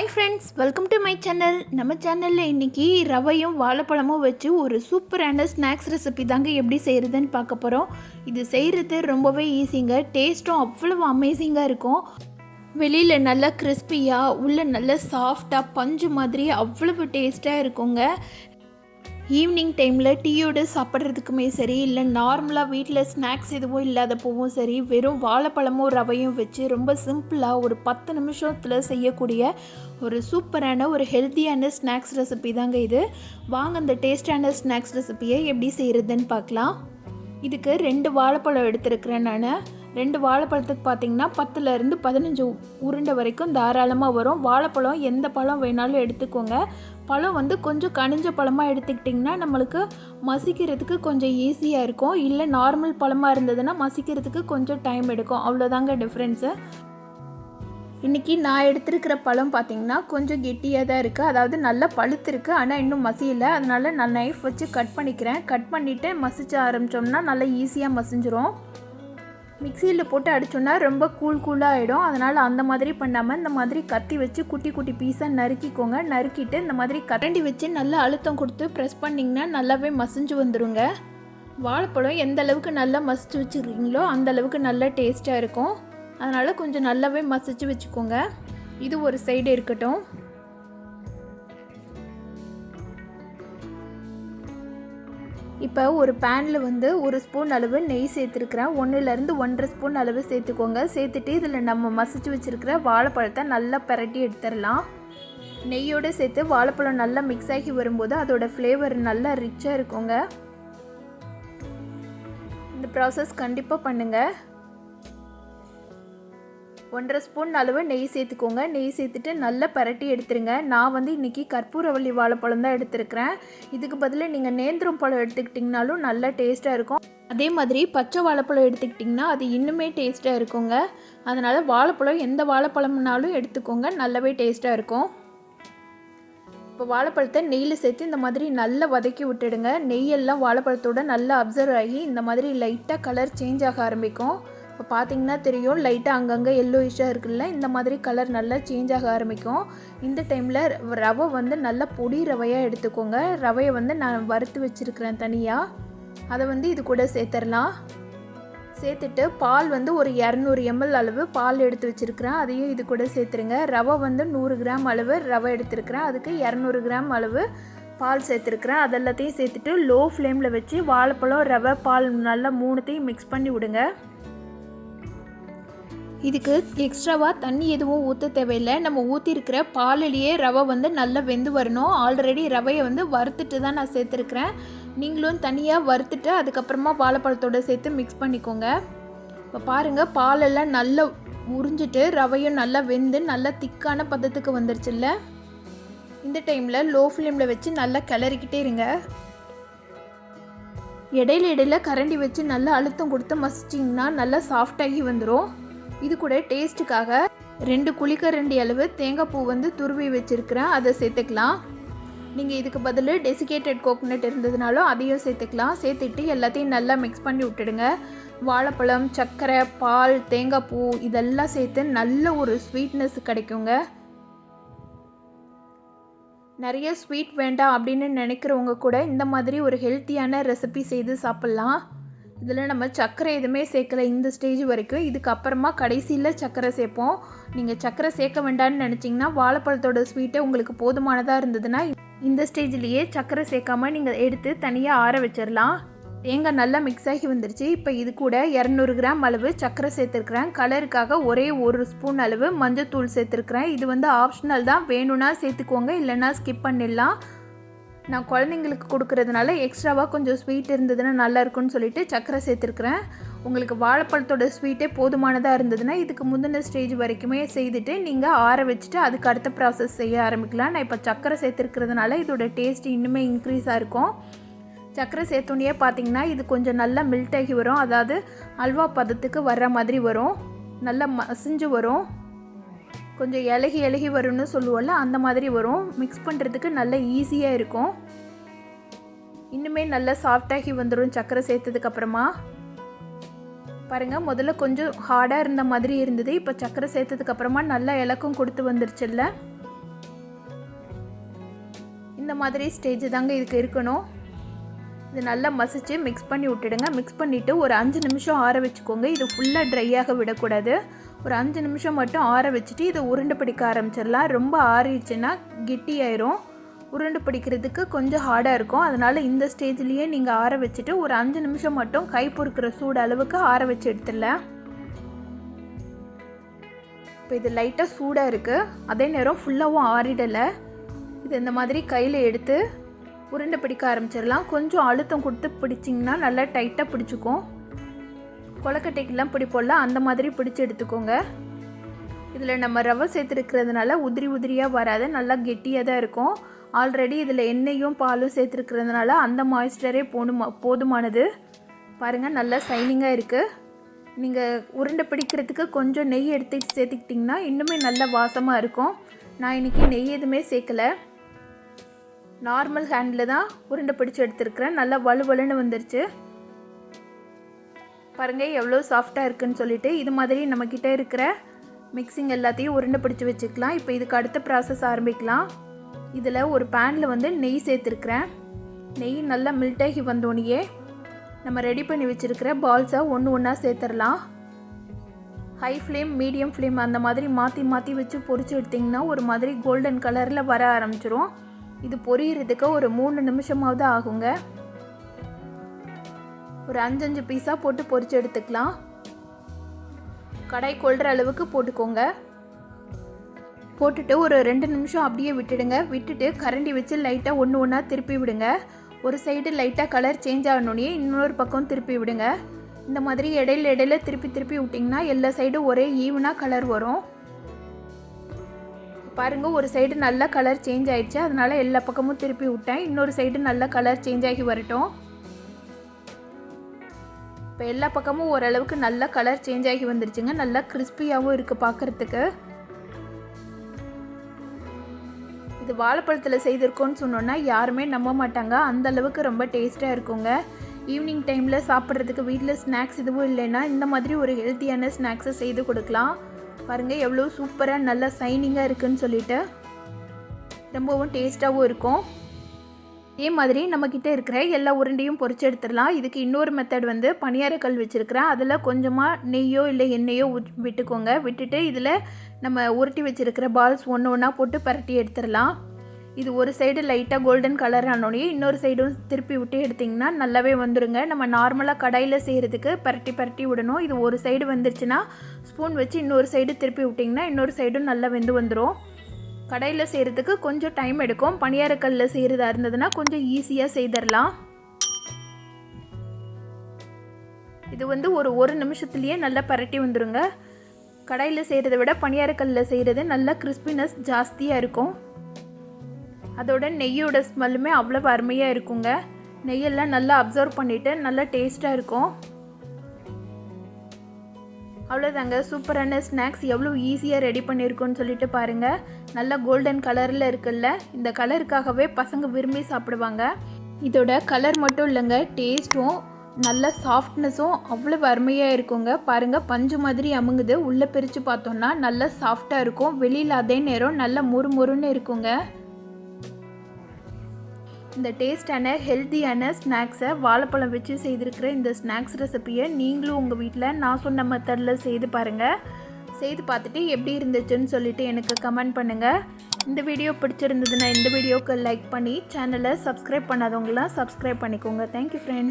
Hi friends welcome to my channel நம்ம சேனலில் இன்றைக்கி ரவையும் வாழைப்பழமும் வச்சு ஒரு சூப்பரான ஸ்நாக்ஸ் ரெசிபி தாங்க எப்படி செய்கிறதுன்னு பார்க்க போகிறோம் இது செய்கிறது ரொம்பவே ஈஸிங்க டேஸ்ட்டும் அவ்வளோ அமேசிங்காக இருக்கும். வெளியில் நல்லா கிறிஸ்பியாக உள்ளே நல்லா சாஃப்டாக பஞ்சு மாதிரி அவ்வளவு டேஸ்ட்டாக இருக்குங்க. ஈவினிங் டைமில் டீயோடு சாப்பிட்றதுக்குமே சரி இல்லை நார்மலாக வீட்டில் ஸ்நாக்ஸ் எதுவும் இல்லாதப்பவும் சரி வெறும் வாழைப்பழமும் ரவையும் வச்சு ரொம்ப சிம்பிளாக ஒரு பத்து நிமிஷத்தில் செய்யக்கூடிய ஒரு சூப்பரான ஒரு ஹெல்த்தியான ஸ்நாக்ஸ் ரெசிபி தாங்க இது. வாங்க அந்த டேஸ்டான ஸ்நாக்ஸ் ரெசிபியை எப்படி செய்கிறதுன்னு பார்க்கலாம். இதுக்கு ரெண்டு வாழைப்பழம் எடுத்துருக்குறேன் நான். ரெண்டு வாழைப்பழத்துக்கு பார்த்தீங்கன்னா பத்துலேருந்து பதினஞ்சு உருண்டை வரைக்கும் தாராளமாக வரும். வாழைப்பழம் எந்த பழம் வேணாலும் எடுத்துக்கோங்க. பழம் வந்து கொஞ்சம் கனிஞ்ச பழமாக எடுத்துக்கிட்டிங்கன்னா நம்மளுக்கு மசிக்கிறதுக்கு கொஞ்சம் ஈஸியாக இருக்கும். இல்லை நார்மல் பழமாக இருந்ததுன்னா மசிக்கிறதுக்கு கொஞ்சம் டைம் எடுக்கும். அவ்வளோதாங்க டிஃப்ரென்ஸு இன்றைக்கி நான் எடுத்திருக்கிற பழம் பார்த்தீங்கன்னா கொஞ்சம் கெட்டியாக தான் இருக்குது அதாவது நல்லா பழுத்திருக்கு ஆனால் இன்னும் மசியலை. அதனால் நான் நைஃப் வச்சு கட் பண்ணிக்கிறேன். கட் பண்ணிவிட்டு மசிச்சு ஆரம்பித்தோம்னா நல்லா ஈஸியாக மசிஞ்சிரும். மிக்சியில் போட்டு அடிச்சோன்னா ரொம்ப கூல் கூலாக ஆகிடும் அதனால் அந்த மாதிரி பண்ணாமல் இந்த மாதிரி கத்தி வச்சு குட்டி குட்டி பீஸாக நறுக்கிக்கோங்க. நறுக்கிட்டு இந்த மாதிரி கரண்டி வச்சு நல்லா அழுத்தம் கொடுத்து ப்ரெஸ் பண்ணிங்கன்னா நல்லாவே மசிஞ்சு வந்துடுங்க வாழைப்பழம் எந்த அளவுக்கு நல்லா மசிச்சு வச்சுருக்கீங்களோ அந்த அளவுக்கு நல்லா டேஸ்ட்டாக இருக்கும். அதனால் கொஞ்சம் நல்லாவே மசிச்சு வச்சுக்கோங்க. இது ஒரு சைடு இருக்கட்டும். இப்போ ஒரு பேனில் வந்து ஒரு ஸ்பூன் அளவு நெய் சேர்த்துருக்குறேன். ஒன்றுலேருந்து ஒன்றரை ஸ்பூன் அளவு சேர்த்துக்கோங்க. சேர்த்துட்டு இதில் நம்ம மசிச்சு வச்சுருக்கிற வாழைப்பழத்தை நல்லா பரட்டி எடுத்துடலாம். நெய்யோடு சேர்த்து வாழைப்பழம் நல்லா மிக்ஸ் ஆகி வரும்போது அதோட ஃப்ளேவர் நல்லா ரிச்சாக இருக்குங்க. இந்த ப்ராசஸ் கண்டிப்பாக பண்ணுங்கள் ஒன்றரை ஸ்பூன் அளவு நெய் சேர்த்துக்கோங்க. நெய் சேர்த்துட்டு நல்லா பரட்டி எடுத்துருங்க. நான் வந்து இன்றைக்கி கற்பூரவள்ளி வாழைப்பழம் தான் எடுத்துருக்கிறேன். இதுக்கு பதிலாக நீங்கள் நேந்திரம் பழம் எடுத்துக்கிட்டிங்கனாலும் நல்லா டேஸ்ட்டாக இருக்கும். அதே மாதிரி பச்சை வாழைப்பழம் எடுத்துக்கிட்டிங்கன்னா அது இன்னுமே டேஸ்ட்டாக இருக்குங்க. அதனால் வாழைப்பழம் எந்த வாழைப்பழம்னாலும் எடுத்துக்கோங்க. நல்லாவே டேஸ்ட்டாக இருக்கும். இப்போ வாழைப்பழத்தை நெய்யில் சேர்த்து இந்த மாதிரி நல்லா வதக்கி விட்டுடுங்க. நெய்யெல்லாம் வாழைப்பழத்தோட நல்லா அப்சர்வ் ஆகி இந்த மாதிரி லைட்டாக கலர் சேஞ்ச் ஆக ஆரம்பிக்கும். இப்போ பார்த்தீங்கன்னா தெரியும். லைட்டாக அங்கங்கே எல்லோயிஷாக இருக்குல்ல இந்த மாதிரி கலர் நல்லா சேஞ்ச் ஆக ஆரம்பிக்கும். இந்த டைமில் ரவை வந்து நல்லா பொடி ரவையாக எடுத்துக்கோங்க. ரவையை வந்து நான் வறுத்து வச்சுருக்கிறேன் தனியாக அதை வந்து இது கூட சேர்த்துடலாம் சேர்த்துட்டு பால் வந்து ஒரு இரநூறு எம்எல் அளவு பால் எடுத்து வச்சுருக்கிறேன். அதையும் இது கூட சேர்த்துருங்க. ரவை வந்து நூறு கிராம் அளவு ரவை எடுத்துருக்கிறேன். அதுக்கு இரநூறு கிராம் அளவு பால் சேர்த்துருக்குறேன். அதெல்லாத்தையும் சேர்த்துட்டு லோ ஃப்ளேமில் வச்சு வாழைப்பழம் ரவை பால் நல்லா மூணுத்தையும் மிக்ஸ் பண்ணி விடுங்க. இதுக்கு எக்ஸ்ட்ராவாக தண்ணி எதுவும் ஊற்ற தேவையில்லை. நம்ம ஊற்றிருக்கிற பாலிலேயே ரவை வந்து நல்லா வெந்து வரணும். ஆல்ரெடி ரவையை வந்து வறுத்துட்டு தான் நான் சேர்த்துருக்குறேன். நீங்களும் தனியாக வறுத்துட்டு அதுக்கப்புறமா வாழைப்பழத்தோடு சேர்த்து மிக்ஸ் பண்ணிக்கோங்க. இப்போ பாருங்கள் பாலெல்லாம் நல்லா உறிஞ்சிட்டு ரவையும் நல்லா வெந்து நல்லா திக்கான பதத்துக்கு வந்துருச்சுல்ல. இந்த டைமில் லோ ஃப்ளேமில் வச்சு நல்லா கிளறிக்கிட்டே இருங்க. இடையில இடையில கரண்டி வச்சு நல்லா அழுத்தம் கொடுத்து மசிச்சிங்கன்னா நல்லா சாஃப்டாகி வந்துடும் இது கூட டேஸ்ட்டுக்காக ரெண்டு குழிக்கரண்டி அளவு தேங்காய் பூ வந்து துருவி வச்சுருக்கிறேன். அதை சேர்த்துக்கலாம். நீங்கள் இதுக்கு பதில் டெசிகேட்டட் கோகோனட் இருந்ததுனாலும் அதையும் சேர்த்துக்கலாம். சேர்த்துட்டு எல்லாத்தையும் நல்லா மிக்ஸ் பண்ணி விட்டுடுங்க. வாழைப்பழம் சர்க்கரை பால் தேங்காய் பூ இதெல்லாம் சேர்த்து நல்ல ஒரு ஸ்வீட்னஸ் கிடைக்குங்க. நிறைய ஸ்வீட் வேண்டாம் அப்படின்னு நினைக்கிறவங்க கூட இந்த மாதிரி ஒரு ஹெல்த்தியான ரெசிபி செய்து சாப்பிட்லாம். இதில் நம்ம சர்க்கரை எதுவுமே சேர்க்கல இந்த ஸ்டேஜ் வரைக்கும். இதுக்கப்புறமா கடைசியில் சர்க்கரை சேர்ப்போம். நீங்கள் சர்க்கரை சேர்க்க வேண்டாம்னு நினச்சிங்கன்னா வாழைப்பழத்தோட ஸ்வீட்டை உங்களுக்கு போதுமானதாக இருந்ததுன்னா இந்த ஸ்டேஜ்லேயே சர்க்கரை சேர்க்காமல் நீங்கள் எடுத்து தனியாக ஆற வச்சிடலாம் தேங்காய் நல்லா மிக்ஸ் ஆகி வந்துருச்சு. இப்போ இது கூட இரநூறு கிராம் அளவு சர்க்கரை சேர்த்துருக்குறேன். கலருக்காக ஒரே ஒரு ஸ்பூன் அளவு மஞ்சத்தூள் சேர்த்துருக்குறேன். இது வந்து ஆப்ஷனல் தான். வேணும்னா சேர்த்துக்கோங்க இல்லைன்னா ஸ்கிப் பண்ணிடலாம். நான் குழந்தைங்களுக்கு கொடுக்கறதுனால எக்ஸ்ட்ராவாக கொஞ்சம் ஸ்வீட் இருந்ததுன்னா நல்லா இருக்கும்னு சொல்லிட்டு சர்க்கரை சேர்த்துருக்குறேன். உங்களுக்கு வாழைப்பழத்தோட ஸ்வீட்டே போதுமானதாக இருந்ததுன்னா இதுக்கு முந்தின ஸ்டேஜ் வரைக்குமே செய்துட்டு நீங்கள் ஆற வச்சுட்டு அதுக்கு அடுத்த ப்ராசஸ் செய்ய ஆரம்பிக்கலாம். நான் இப்போ சர்க்கரை சேர்த்துருக்கிறதுனால இதோட டேஸ்ட் இன்னுமே இன்க்ரீஸாக இருக்கும். சர்க்கரை சேர்த்தோன்னே பார்த்தீங்கன்னா இது கொஞ்சம் நல்லா மெல்ட் ஆகி வரும். அதாவது அல்வா பதத்துக்கு வர்ற மாதிரி வரும். நல்லா மசிஞ்சு வரும். கொஞ்சம் இலகி இலகி வரும்னு சொல்லுவோம்ல அந்த மாதிரி வரும். மிக்ஸ் பண்ணுறதுக்கு நல்ல ஈஸியாக இருக்கும். இன்னுமே நல்லா சாஃப்டாகி வந்துடும் சர்க்கரை சேர்த்ததுக்கப்புறமா பாருங்கள் முதல்ல கொஞ்சம் ஹார்டாக இருந்த மாதிரி இருந்தது. இப்போ சர்க்கரை சேர்த்ததுக்கப்புறமா நல்லா இலக்கம் கொடுத்து வந்துருச்சுல்ல. இந்த மாதிரி ஸ்டேஜ் தாங்க இதுக்கு இருக்கணும். இது நல்லா மசிச்சு மிக்ஸ் பண்ணி விட்டுடுங்க. மிக்ஸ் பண்ணிவிட்டு ஒரு அஞ்சு நிமிஷம் ஆற வச்சுக்கோங்க. இது ஃபுல்லாக ட்ரையாக விடக்கூடாது. ஒரு அஞ்சு நிமிஷம் மட்டும் ஆற வச்சுட்டு இதை உருண்டை பிடிக்க ஆரம்பிச்சிடலாம். ரொம்ப ஆறிடுச்சுன்னா கெட்டியாயிரும் உருண்டை பிடிக்கிறதுக்கு கொஞ்சம் ஹார்டாக இருக்கும். அதனால் இந்த ஸ்டேஜ்லேயே நீங்கள் ஆற வச்சுட்டு ஒரு அஞ்சு நிமிஷம் மட்டும் கை பொறுக்கிற சூடு அளவுக்கு ஆற வச்சு எடுத்துடலாம். இப்போ இது லைட்டாக சூடாக இருக்குது அதே நேரம் ஃபுல்லாகவும் ஆறிடலை. இது இந்த மாதிரி கையில் எடுத்து உருண்டை பிடிக்க ஆரம்பிச்சிடலாம். கொஞ்சம் அழுத்தம் கொடுத்து பிடிச்சிங்கன்னா நல்லா டைட்டாக பிடிச்சிக்கும். கொலக்கட்டைக்கெல்லாம் பிடிப்போம்ல அந்த மாதிரி பிடிச்சி எடுத்துக்கோங்க. இதில் நம்ம ரவை சேர்த்துருக்கிறதுனால உதிரி உதிரியாக வராது நல்லா கெட்டியாக தான் இருக்கும். ஆல்ரெடி இதில் எண்ணெயும் பாலும் சேர்த்துருக்கிறதுனால அந்த மாய்ஸ்டரே போதுமா போதுமானது. பாருங்கள் நல்லா சைனிங்காக இருக்குது நீங்கள் உருண்டை பிடிக்கிறதுக்கு கொஞ்சம் நெய் எடுத்து சேர்த்துக்கிட்டிங்கன்னா இன்னுமே நல்ல வாசமாக இருக்கும். நான் இன்றைக்கி நெய் எதுவுமே சேர்க்கலை. நார்மல் ஹேண்டில் தான் உருண்டை பிடிச்சி எடுத்துருக்கிறேன். நல்லா வலுவலுன்னு வந்துருச்சு. பாருங்கள் எவ்வளோ சாஃப்டாக இருக்குன்னு சொல்லிட்டு இது மாதிரி நம்மக்கிட்ட இருக்கிற மிக்சிங் எல்லாத்தையும் உருண்டை பிடிச்சி வச்சுக்கலாம். இப்போ இதுக்கு அடுத்த ப்ராசஸ் ஆரம்பிக்கலாம். இதில் ஒரு பேனில் வந்து நெய் சேர்த்துருக்குறேன். நெய் நல்லா மில்டாகி வந்தோடனேயே நம்ம ரெடி பண்ணி வச்சுருக்கிற பால்ஸை ஒன்று ஒன்றா சேர்த்துடலாம். ஹை ஃப்ளேம் மீடியம் ஃப்ளேம் அந்த மாதிரி மாற்றி மாற்றி வச்சு பொறிச்சு எடுத்திங்கன்னா ஒரு மாதிரி கோல்டன் கலரில் வர ஆரம்பிச்சிரும். இது பொரியறதுக்கு ஒரு மூணு நிமிஷமாவது ஆகுங்க. ஒரு அஞ்சஞ்சு பீஸாக போட்டு பொறிச்சு எடுத்துக்கலாம். கடாய் கொள்கிற அளவுக்கு போட்டுக்கோங்க. போட்டுட்டு ஒரு ரெண்டு நிமிஷம் அப்படியே விட்டுடுங்க. விட்டுட்டு கரண்டி வச்சு லைட்டாக ஒன்று ஒன்றா திருப்பி விடுங்க. ஒரு சைடு லைட்டாக கலர் சேஞ்ச் ஆகணுன்னே இன்னொரு பக்கம் திருப்பி விடுங்க. இந்த மாதிரி இடையில இடையில திருப்பி திருப்பி விட்டிங்கன்னா எல்லா சைடும் ஒரே ஈவனாக கலர் வரும். பாருங்கள் ஒரு சைடு நல்ல கலர் சேஞ்ச் ஆயிடுச்சு. அதனால் எல்லா பக்கமும் திருப்பி விட்டேன். இன்னொரு சைடு நல்ல கலர் சேஞ்ச் ஆகி வரட்டும். இப்போ எல்லா பக்கமும் ஓரளவுக்கு நல்ல கலர் சேஞ்ச் ஆகி வந்துருச்சுங்க. நல்லா கிறிஸ்பியாகவும் இருக்குது பார்க்குறதுக்கு இது வாழைப்பழத்தில் செய்திருக்கோன்னு சொன்னோன்னா யாருமே நம்ப மாட்டாங்க. அந்த அளவுக்கு ரொம்ப டேஸ்ட்டாக இருக்குங்க. ஈவினிங் டைமில் சாப்பிட்றதுக்கு வீட்டில் ஸ்நாக்ஸ் எதுவும் இல்லைன்னா இந்த மாதிரி ஒரு ஹெல்த்தியான ஸ்நாக்ஸை செய்து கொடுக்கலாம். பாருங்கள் எவ்வளோ சூப்பராக நல்லா சைனிங்காக இருக்குதுன்னு சொல்லிட்டு. ரொம்பவும் டேஸ்ட்டாகவும் இருக்கும். இதே மாதிரி நம்மக்கிட்ட இருக்கிற எல்லா உருண்டையும் பொரிச்சு எடுத்துடலாம். இதுக்கு இன்னொரு மெத்தட் வந்து பணியாரக்கல் வச்சுருக்கிறேன். அதில் கொஞ்சமாக நெய்யோ இல்லை எண்ணெயோ விட்டுக்கோங்க. விட்டுட்டு இதில் நம்ம உருட்டி வச்சுருக்கிற பால்ஸ் ஒன்று ஒன்றா போட்டு பரட்டி எடுத்துடலாம். இது ஒரு சைடு லைட்டாக கோல்டன் கலர் ஆனோடனே இன்னொரு சைடும் திருப்பி விட்டு எடுத்திங்கன்னா நல்லாவே வந்துடுங்க நம்ம நார்மலாக கடையில் செய்கிறதுக்கு பரட்டி பரட்டி விடணும். இது ஒரு சைடு வந்துருச்சுன்னா ஸ்பூன் வச்சு இன்னொரு சைடு திருப்பி விட்டிங்கன்னா இன்னொரு சைடும் நல்லா வெந்து வந்துடும் கடையில் செய்கிறதுக்கு கொஞ்சம் டைம் எடுக்கும். பணியாரக்கல்லில் செய்கிறதா இருந்ததுன்னா கொஞ்சம் ஈஸியாக செய்திடலாம் இது வந்து ஒரு ஒரு நிமிஷத்துலேயே நல்லா பரட்டி வந்துடுங்க கடையில் செய்கிறத விட பணியாரக்கல்லில் செய்கிறது நல்லா கிறிஸ்பினஸ் ஜாஸ்தியாக இருக்கும். அதோட நெய்யோட ஸ்மெல்லுமே அவ்வளோ அருமையாக இருக்குங்க. நெய்யெல்லாம் நல்லா அப்சர்வ் பண்ணிவிட்டு நல்லா டேஸ்ட்டாக இருக்கும். அவ்வளோதாங்க சூப்பரான ஸ்நாக்ஸ் எவ்வளோ ஈஸியாக ரெடி பண்ணியிருக்கோன்னு சொல்லிட்டு பாருங்கள் நல்ல கோல்டன் கலரில் இருக்குல்ல இந்த கலருக்காகவே பசங்க விரும்பி சாப்பிடுவாங்க. இதோட கலர் மட்டும் இல்லைங்க டேஸ்ட்டும் நல்ல சாஃப்ட்னஸும் அவ்வளோ அருமையாக இருக்குங்க. பாருங்கள் பஞ்சு மாதிரி அமுங்குது. உள்ளே பிரித்து பார்த்தோன்னா நல்லா சாஃப்டாக இருக்கும். வெளியில் அதே நேரம் நல்ல முறுமுறுன்னு இருக்குங்க. இந்த டேஸ்டான ஹெல்த்தியான ஸ்நாக்ஸை வாழைப்பழம் வச்சு செய்திருக்கிற இந்த ஸ்நாக்ஸ் ரெசிப்பியை நீங்களும் உங்கள் வீட்டில் நான் சொன்ன மெத்தடில் செய்து பாருங்கள் செய்து பார்த்துட்டு எப்படி இருந்துச்சுன்னு சொல்லிட்டு எனக்கு கமெண்ட் பண்ணுங்கள் இந்த வீடியோ பிடிச்சிருந்ததுன்னா இந்த வீடியோவுக்கு லைக் பண்ணி சேனலை சப்ஸ்கிரைப் பண்ணாதவங்களாம் சப்ஸ்கிரைப் பண்ணிக்கோங்க. Thank you friends